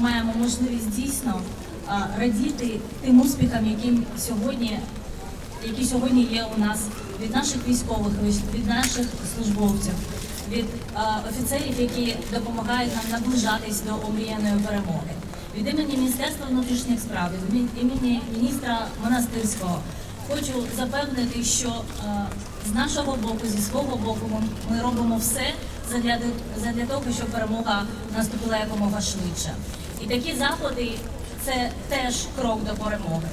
маємо можливість дійсно радіти тим успіхам, яким сьогодні, які сьогодні є у нас від наших військових, від наших службовців, від офіцерів, які допомагають нам наближатись до омріяної перемоги. Від імені Міністерства внутрішніх справ, від імені- міністра Монастирського хочу запевнити, що з нашого боку, зі свого боку, ми, робимо все задля того, щоб перемога наступила якомога швидше. І такі заходи це теж крок до перемоги.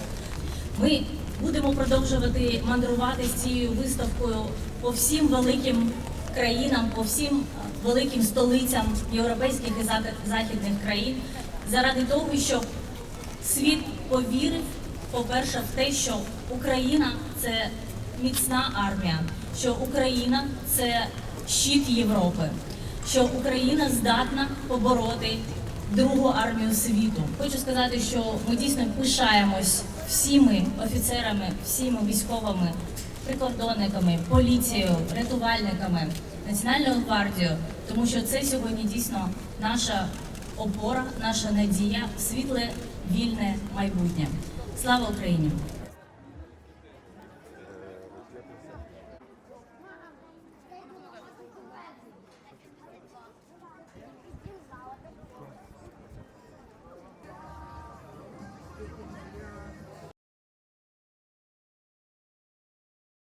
Ми будемо продовжувати мандрувати з цією виставкою по всім великим країнам, по всім е, великим столицям європейських і західних країн, заради того, щоб світ повірив, по-перше, в те, що Україна це міцна армія, що Україна це щит Європи, що Україна здатна побороти другу армію світу. Хочу сказати, що ми дійсно пишаємось всіми офіцерами, всіми військовими, прикордонниками, поліцією, рятувальниками, національною гвардією, тому що це сьогодні дійсно наша опора, наша надія, світле, вільне майбутнє. Слава Україні!